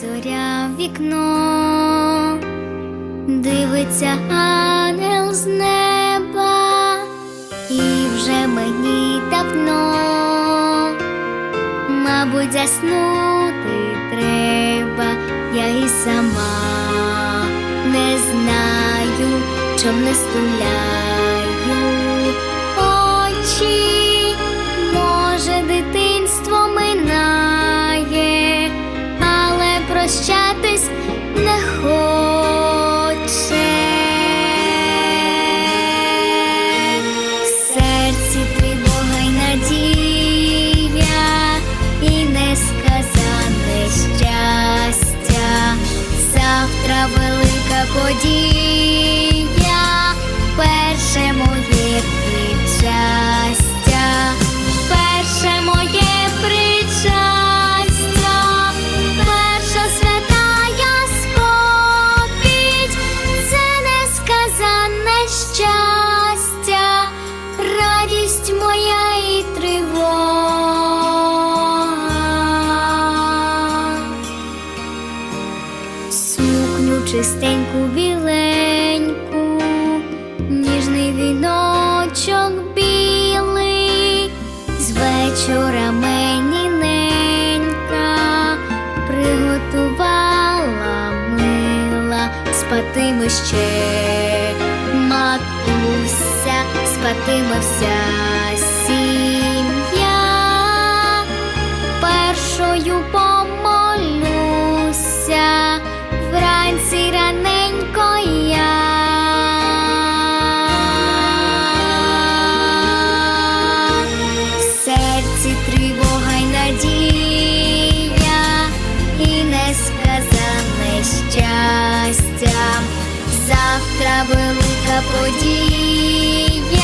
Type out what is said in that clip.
зоря в вікно, дивиться ангел з неба, і вже мені давно, мабуть, заснути треба, я і сама не знаю, чом не стуляю велика чистеньку біленьку, ніжний віночок білий, з вечора мені ненька приготувала мила, спатиме ще матуся, спатиме вся сім'я. Першою Завтра велика подія,